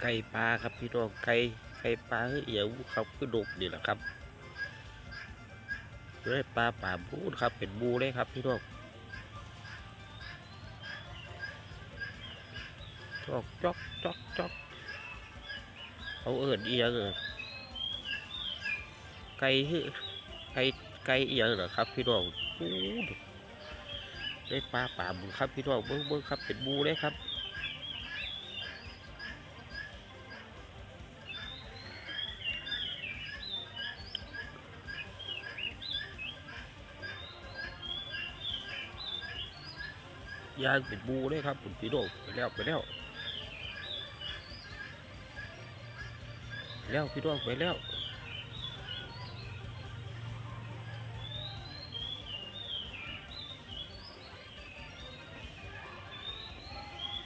ไก่ปลาครับพี่น้องไก่ไก่ปลาเฮ้ยเอียวครับคือดกนี่แหละครับได้ปลาป่าบูดครับ เป็นบูเลยครับพี่น้องจอกจอกจอกจอกเอาเอิญเอียงเออไก่เฮ้ยไก่ไก่เอียงเหรอครับ พี่น้องบูได้ปลาป่าบูครับพี่น้องเบิ้งเบิ้งครับเป็นบูเลยครับ ยางเป็นบูเลยครับคุณพี่โดไปแล้วไปแล้วไปแล้วพี่โดไปแล้ว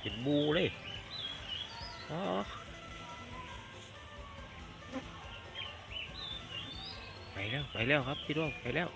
เป็นบูเลยอ๋อไปแล้วไปแล้วครับพี่โดไปแล้ว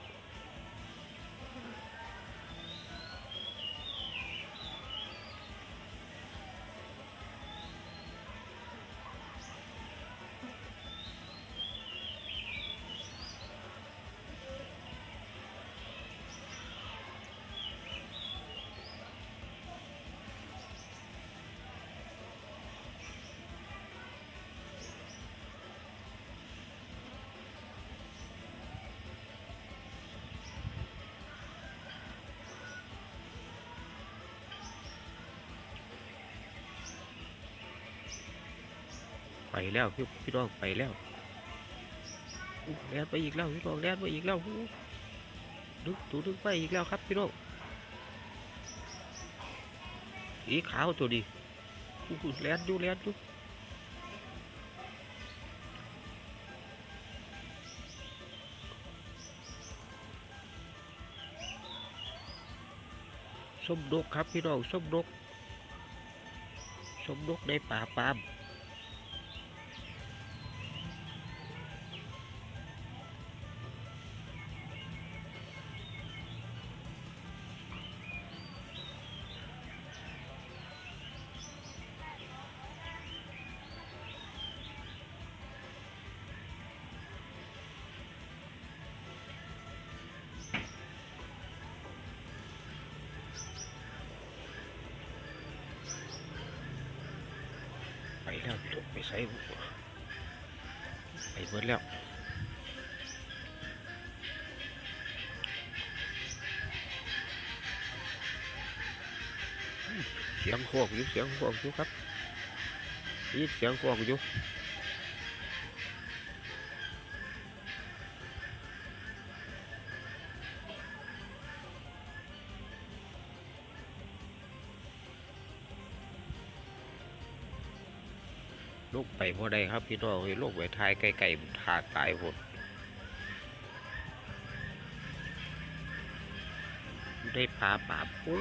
ไปแล้วพี่พี่น้องไปแล้วแลนไปอีกแล้วพี่น้องแล่นไปอีกแล้วดึกถูดึกไปอีกแล้วครับพี่น้องสีขาวตัวดีแลนอยู่แล่นอยู่ส้มดกครับพี่น้องส้มดกส้มดกในป่าปาม แล้วพี่ลูกไปใส่ไปเบิดแล้วเสียงพวกอยู่เสียงพวกอยู่ครับได้ยินเสียงพวกอยู่ ลูกไปบ่ได้ครับ พี่น้องเฮ้ยลูกไปทายไกลๆมันทาตายหมดได้ปลาปลาปู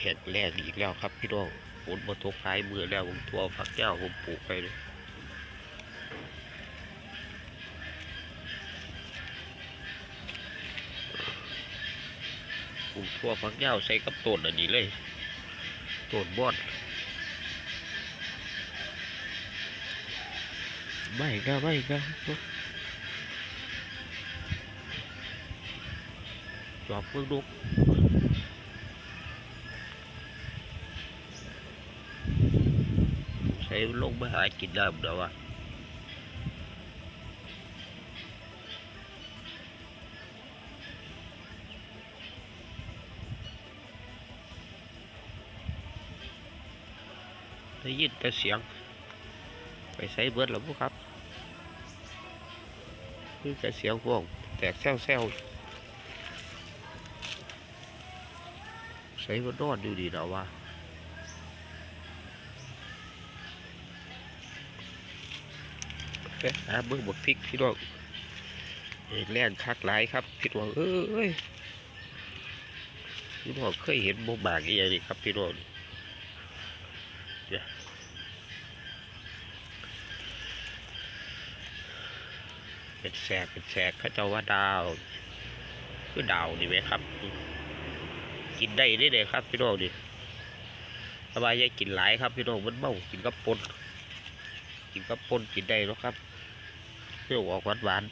เห็ดแรกอีกแล้วครับพี่น้องฝนมาตกท้ายมือแล้วผมตัวฝักแก้วผมปลูกไปเลย ลูกทั่วฝักยาวใส่กับต้นอันนี้เลยต้นบอนไม่ก็ไม่ก็จอบเพิ่งดุกใส่ลงมาหากินน้ำเดี๋ยววะ ได้ยินแต่เสียง ไปใส่เบิดแล้วพวกครับคือแต่เสียงพวกแตกแซวแซวใส่บนนอนอยู่ดีเนาะว่าไปหาเบิ่งบกพริกพี่น้องเห็นแล่นคักหลายครับพี่น้องเอ้ยพี่น้องเคยเห็นบ่บากอีอย่างนี้ครับพี่น้อง เป็นแสกเป็นแสกข้าเจ้าว่าดาวคือดาวนี่ไหมครับ กินได้ได้เลยครับพี่น้องดิสบายอย่ากินหลายครับพี่น้องมันเมากินกับปนกินกับปนกินได้แล้วครับเปรี้ยวออกหวานหวาน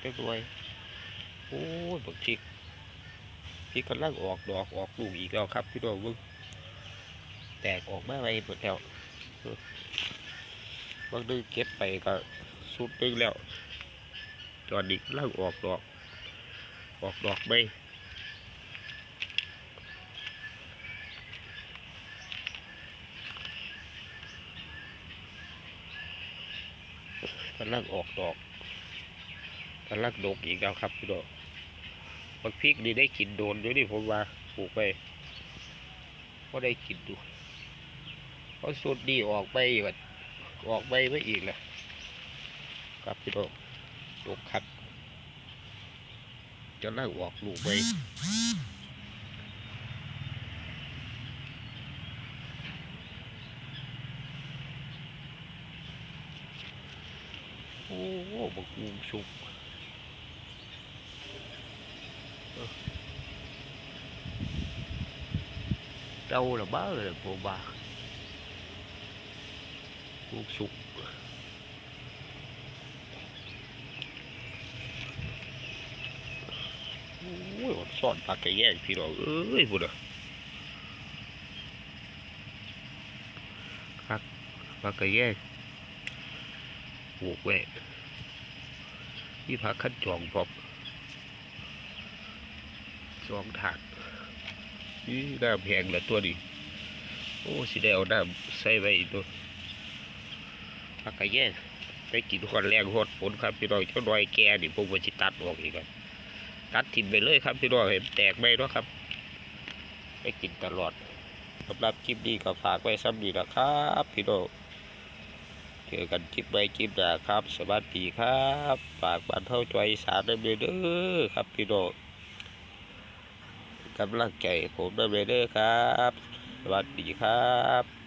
เรียบร้อยโอ้ยบักพริกพริกำลังออกดอกออกลูกอีกแล้วครับพี่น้องมึงแตกออกมาไปหมดแล้วบางนึงเก็บไปก็สุดนึงแล้ว อนนี้กำลังออกดอก ออกดอกไม่กำลังออกดอกกำลังดกอีกแล้วครับพี่น้องบักพริกนี่ได้กินโดนด้วยนี่ผมว่าปลูกไปก็ได้กินดูเพราะสุดดีออกไปอีกออกไปไม่อีกเลยครับพี่น้อง ดกครับจะไล่ออกลูกไปโอ้โหบักอูสุกเออเจ้าละบ้าเลยผมบ้าลูกสุก โอ้ยอด ซ่อนปลากระแยงพี่น้องเอ้ยบุญอะครับปลากระแยงปลูกไว้ที่พักขั้นจองพร้อมสองถาดนี่น้ำแพงละตัวนี้โอ้สิได้เอาน้ำใส่ไว้ตัวปลากระแยงได้กินหอดแรงหอดฝนครับพี่น้องเจ้าดอยแก่นี่ผมว่าจิตัดออกอีกครับ ตัดทิมไปเลยครับพี่น้องเห็นแตกไปเนาะครับไปกินตลอดสำหรับคลิปนี้ก็ฝากไว้ซ้ำนี้นะครับพี่น้องเจอกันคลิปใหม่คลิปหน้าครับ สวัสดีครับฝากบ้านเท่าจสารได้เด้อครับพี่น้องกำลังใจผมได้เด้อครับ สวัสดีครับ